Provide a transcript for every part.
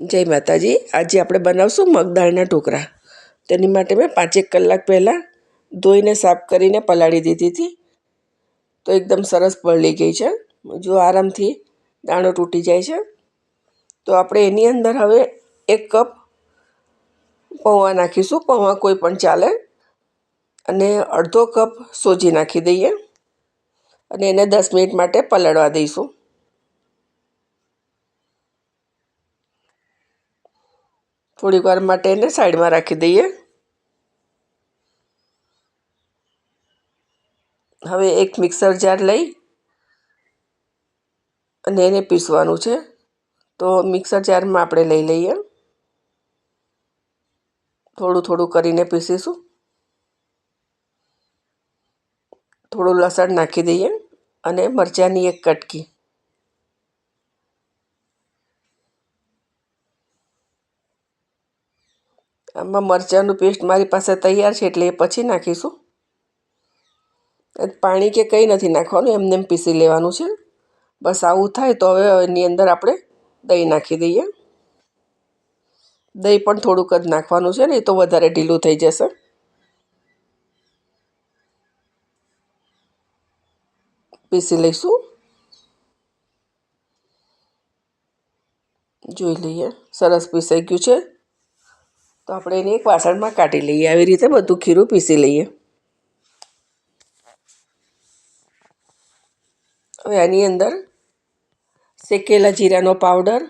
જય માતાજી, આજે આપણે બનાવશું મગદાળના ઢોકળા. તેની માટે મેં પાંચેક કલાક પહેલાં ધોઈને સાફ કરીને પલાળી દીધી હતી. તો એકદમ સરસ પલળી ગઈ છે. જો આરામથી દાણો તૂટી જાય છે. તો આપણે એની અંદર હવે એક કપ પૌવા નાખીશું. પૌવા કોઈ પણ ચાલે. અને અડધો કપ સોજી નાખી દઈએ. અને એને દસ મિનિટ માટે પલાળવા દઈશું. થોડીક વાર માટે એને સાઈડમાં રાખી દઈએ. હવે એક મિક્સર જાર લઈ અને એને પીસવાનું છે. તો મિક્સર જારમાં આપણે લઈ લઈએ. થોડું થોડું કરીને પીસીશું. થોડું લસણ નાખી દઈએ અને મરચાંની એક કટકી. આમાં મરચાંનું પેસ્ટ મારી પાસે તૈયાર છે એટલે એ પછી નાખીશું. પાણી કે કંઈ નથી નાખવાનું, એમને એમ પીસી લેવાનું છે. બસ આવું થાય તો હવે એની અંદર આપણે દહીં નાખી દઈએ. દહીં પણ થોડુંક જ નાખવાનું છે ને, એ તો વધારે ઢીલું થઈ જશે. પીસી લઈશું. જોઈ લઈએ, સરસ પીસાઈ ગયું છે. તો આપણે એને એક વાસણમાં કાઢી લઈએ. આવી રીતે બધું ખીરું પીસી લઈએ. હવે આની અંદર શેકેલા જીરાનો પાવડર,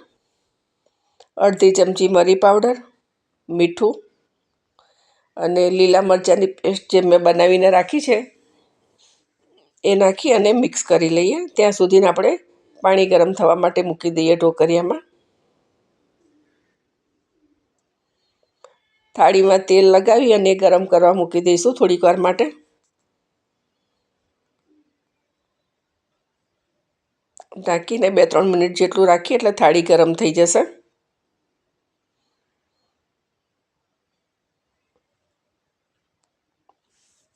અડધી ચમચી મરી પાવડર, મીઠું અને લીલા મરચાંની પેસ્ટ જે મેં બનાવીને રાખી છે, એ નાખી અને મિક્સ કરી લઈએ. ત્યાં સુધીને આપણે પાણી ગરમ થવા માટે મૂકી દઈએ ઢોકરિયામાં થાળીમાં તેલ લગાવી અને ગરમ કરવા મૂકી દઈશું થોડીક વાર માટે. ઢાંકીને બે ત્રણ મિનિટ જેટલું રાખીએ એટલે થાળી ગરમ થઈ જશે.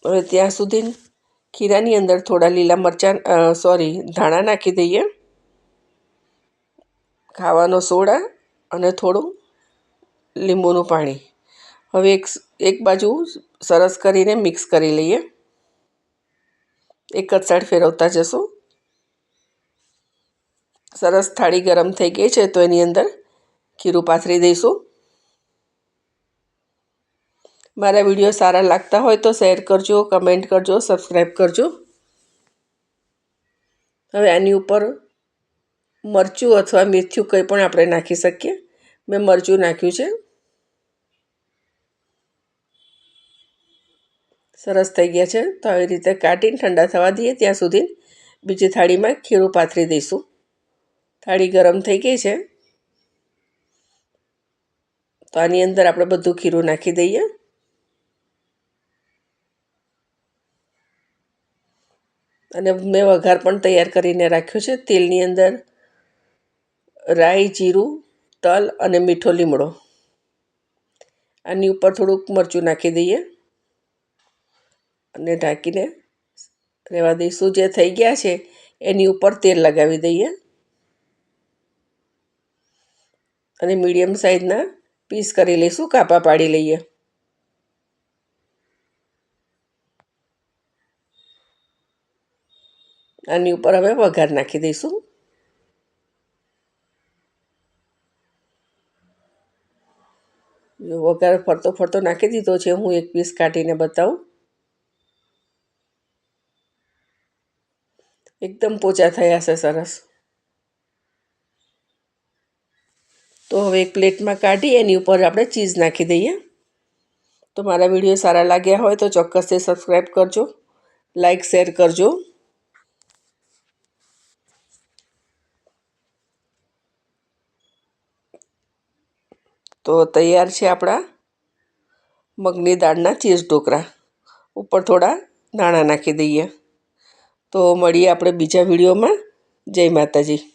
હવે ત્યાં સુધી ખીરાની અંદર થોડા લીલા મરચાં સોરી, ધાણા નાખી દઈએ. ખાવાનો સોડા અને થોડું લીંબુનું પાણી. હવે એક એક બાજુ સરસ કરીને મિક્સ કરી લઈએ. એક જ સાઈડ ફેરવતા જશું. સરસ થાળી ગરમ થઈ ગઈ છે તો એની અંદર ખીરું પાથરી દઈશું. મારા વીડિયો સારા લાગતા હોય તો શેર કરજો, કમેન્ટ કરજો સબસ્ક્રાઈબ કરજો. હવે આની ઉપર મરચું અથવા મેથ્યું કંઈ પણ આપણે નાખી શકીએ. મેં મરચું નાખ્યું છે. સરસ થઈ ગયા છે. તો આવી રીતે કાઢીને ઠંડા થવા દઈએ ત્યાં સુધી. બીજી થાળીમાં ખીરું પાથરી દઈશું. થાળી ગરમ થઈ ગઈ છે. તો આની અંદર આપણે બધું ખીરું નાખી દઈએ. અને મેં વઘાર પણ તૈયાર કરીને રાખ્યો છે. તેલની અંદર રાઈ, જીરું, તલ અને મીઠો લીમડો. આની ઉપર થોડુંક મરચું નાખી દઈએ. અને ઢાંકીને રહેવા દઈશું જે થઈ ગયા છે, એની ઉપર તેલ લગાવી દઈએ. અને મીડિયમ સાઇઝના પીસ કરી લઈશું, કાપા પાડી લઈએ. આની ઉપર હવે વઘાર નાખી દઈશું. વઘાર ફરતો ફરતો નાખી દીધો છે. હું એક પીસ કાઢીને બતાવું. એકદમ પોચા થયા છે સરસ તો હવે એક પ્લેટમાં કાઢી એની ઉપર આપણે ચીઝ નાખી દઈએ તો મારા વીડિયો સારા લાગ્યા હોય તો ચોક્કસથી સબસ્ક્રાઈબ કરજો લાઈક શેર કરજો તો તૈયાર છે આપણા મગની દાળના ચીઝ ઢોકળા ઉપર થોડા દાણા નાખી દઈએ તો મળીએ આપણે બીજા વિડીયોમાં. જય માતાજી.